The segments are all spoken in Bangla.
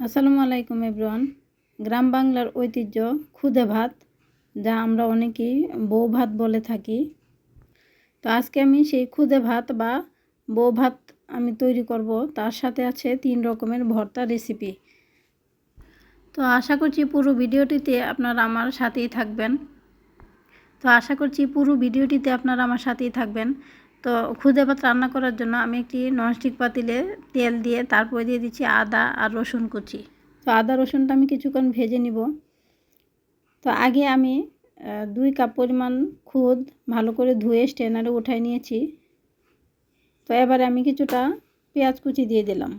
আসসালামু আলাইকুম এভরিওয়ান। গ্রাম বাংলার ঐতিহ্য খুদে ভাত, যা আমরা অনেকেই বউ ভাত বলে থাকি। তো আজকে আমি সেই খুদে ভাত বা বউ ভাত আমি তৈরি করব। তার সাথে আছে তিন রকমের ভর্তা রেসিপি। তো আশা করছি পুরো ভিডিওটিতে আপনারা আমার সাথেই থাকবেন। তো আশা করছি পুরো ভিডিওটিতে আপনারা আমার সাথেই থাকবেন। তো খুদে ভাত রান্না করার জন্য আমি একটি ননস্টিক পাতিলে তেল দিয়ে তারপরে দিয়ে দিচ্ছি আদা আর রসুন কুচি। তো আদা, রসুনটা আমি কিছুক্ষণ ভেজে নিব। তো আগে আমি দুই কাপ পরিমাণ খুদ ভালো করে ধুয়ে স্টেনারে উঠাই নিয়েছি। তো এবারে আমি কিছুটা পেঁয়াজ কুচি দিয়ে দিলাম।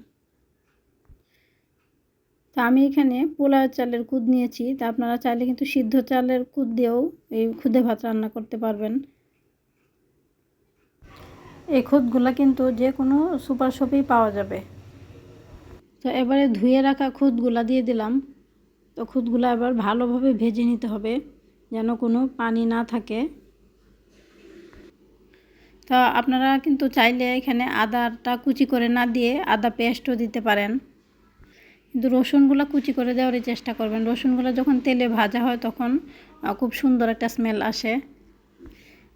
তো আমি এখানে পোলার চালের কুদ নিয়েছি। তা আপনারা চাইলে কিন্তু সিদ্ধ চালের কুদ দিয়েও এই খুদে ভাত রান্না করতে পারবেন। এই খুদগুলো কিন্তু যে কোনো সুপার শপেই পাওয়া যাবে। তো এবারে ধুয়ে রাখা খুদগুলা দিয়ে দিলাম। তো খুদগুলো এবার ভালোভাবে ভেজে নিতে হবে, যেন কোনো পানি না থাকে। তা আপনারা কিন্তু চাইলে এখানে আদাটা কুচি করে না দিয়ে আদা পেস্টও দিতে পারেন। কিন্তু রসুনগুলো কুচি করে দেওয়ারই চেষ্টা করবেন। রসুনগুলো যখন তেলে ভাজা হয় তখন খুব সুন্দর একটা স্মেল আসে।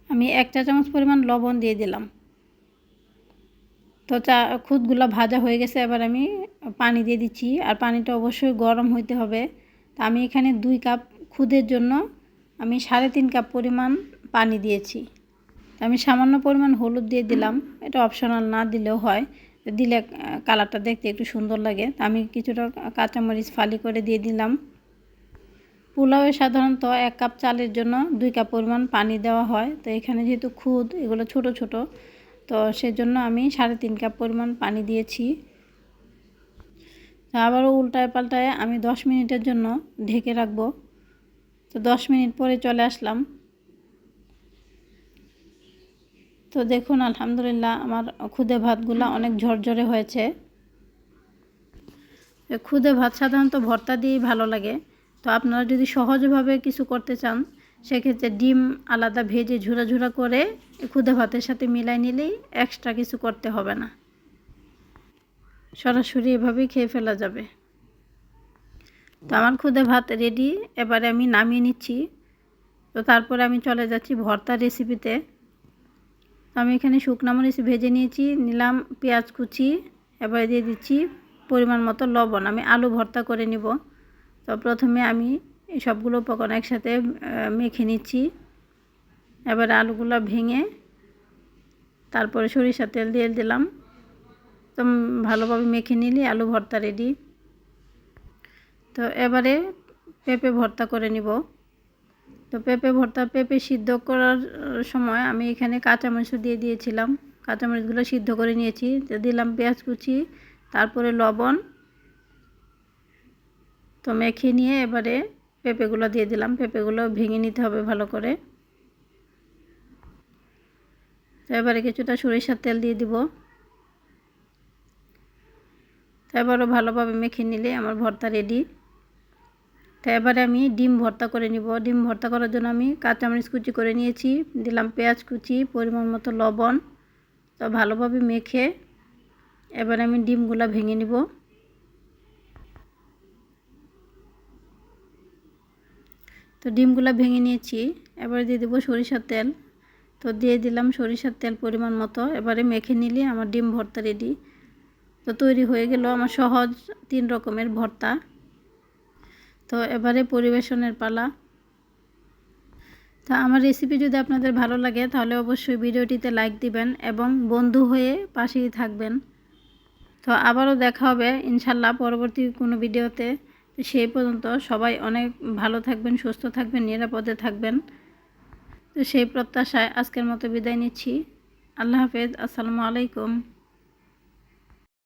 আমি এক চা চামচ পরিমাণ লবণ দিয়ে দিলাম। তো চা, খুদগুলো ভাজা হয়ে গেছে, এবার আমি পানি দিয়ে দিচ্ছি। আর পানিটা অবশ্যই গরম হইতে হবে। তা আমি এখানে দুই কাপ খুদের জন্য আমি সাড়ে তিন কাপ পরিমাণ পানি দিয়েছি। আমি সামান্য পরিমাণ হলুদ দিয়ে দিলাম। এটা অপশনাল না দিলেও হয়। দিলে কালারটা দেখতে একটু সুন্দর লাগে। তা আমি কিছুটা কাঁচামরিচ ফালি করে দিয়ে দিলাম। পোলাওয়ে সাধারণত এক কাপ চালের জন্য দুই কাপ পরিমাণ পানি দেওয়া হয়। তো এখানে যেহেতু খুদ, এগুলো ছোট ছোট তো সেজন্য আমি সাড়ে তিন কাপ পরিমাণ পানি দিয়েছি। আবারও উল্টায় পাল্টায় আমি দশ মিনিটের জন্য ঢেকে রাখব। তো দশ মিনিট পরে চলে আসলাম। তো দেখুন, আলহামদুলিল্লাহ আমার খুদে ভাতগুলো অনেক ঝরঝরে হয়েছে। খুদে ভাত সাধারণত ভর্তা দিয়েই ভালো লাগে। তো আপনারা যদি সহজভাবে কিছু করতে চান সেক্ষেত্রে ডিম আলাদা ভেজে ঝুরা ঝুরা করে খুদে ভাতের সাথে মিলাই নিলেই এক্সট্রা কিছু করতে হবে না। সরাসরি এভাবেই খেয়ে ফেলা যাবে। তো আমার খুদে ভাত রেডি এবারে আমি নামিয়ে নিচ্ছি। তো তারপরে আমি চলে যাচ্ছি ভর্তা রেসিপিতে আমি এখানে শুকনা মরিচ ভেজে নিয়েছি, নিলাম পেঁয়াজ কুচি, এবারে দিয়ে দিচ্ছি পরিমাণ মতো লবণ। আমি আলু ভর্তা করে নিব। তো প্রথমে আমি এই সবগুলো উপকরণ একসাথে মেখে নিচ্ছি। এবার আলুগুলো ভেঙে তারপরে সরিষার তেল দিয়ে দিলাম। তো ভালোভাবে মেখে নিলে, আলু ভর্তা রেডি তো, এবারে পেঁপে ভর্তা করে নিব। তো, পেঁপে ভর্তা, পেঁপে সিদ্ধ করার সময় আমি এখানে কাঁচামরিচ দিয়ে দিয়েছিলাম। কাঁচামরিচগুলো সিদ্ধ করে নিয়েছি। তো, দিলাম পেঁয়াজ কুচি, তারপরে লবণ। তো, মেখে নিয়ে এবারে পেঁপেগুলো দিয়ে দিলাম। পেঁপেগুলো ভেঙে নিতে হবে ভালো করে। এবারে কিছুটা সরিষার তেল দিয়ে দিব। তো এবারও ভালোভাবে মেখে নিলে আমার ভর্তা রেডি তো এবারে আমি ডিম ভর্তা করে নিব। ডিম ভর্তা করার জন্য আমি কাঁচামরিচ কুচি করে নিয়েছি, দিলাম পেঁয়াজ কুচি, পরিমাণ মতো লবণ। তো ভালোভাবে মেখে এবার আমি ডিমগুলো ভেঙে নিব। তো ডিমগুলো ভেঙে নিয়েছি। এবারে দিয়ে দেবো সরিষার তেল। তো দিয়ে দিলাম সরিষার তেল পরিমাণ মতো। এবারে মেখে নিলে আমার ডিম ভর্তা রেডি তো তৈরি হয়ে গেল আমার সহজ তিন রকমের ভর্তা। তো এবারে পরিবেশনের পালা। তা আমার রেসিপি যদি আপনাদের ভালো লাগে, তাহলে অবশ্যই ভিডিওটিতে লাইক দিবেন এবং বন্ধু হয়ে পাশেই থাকবেন। তো আবারও দেখা হবে, ইনশাল্লাহ পরবর্তী কোনো ভিডিওতে সেই পর্যন্ত সবাই অনেক ভালো থাকবেন, সুস্থ থাকবেন, নিরাপদে থাকবেন। তো সেই প্রত্যাশায় আজকের মতো বিদায় নিচ্ছি। আল্লাহ হাফেজ, আসসালামু আলাইকুম।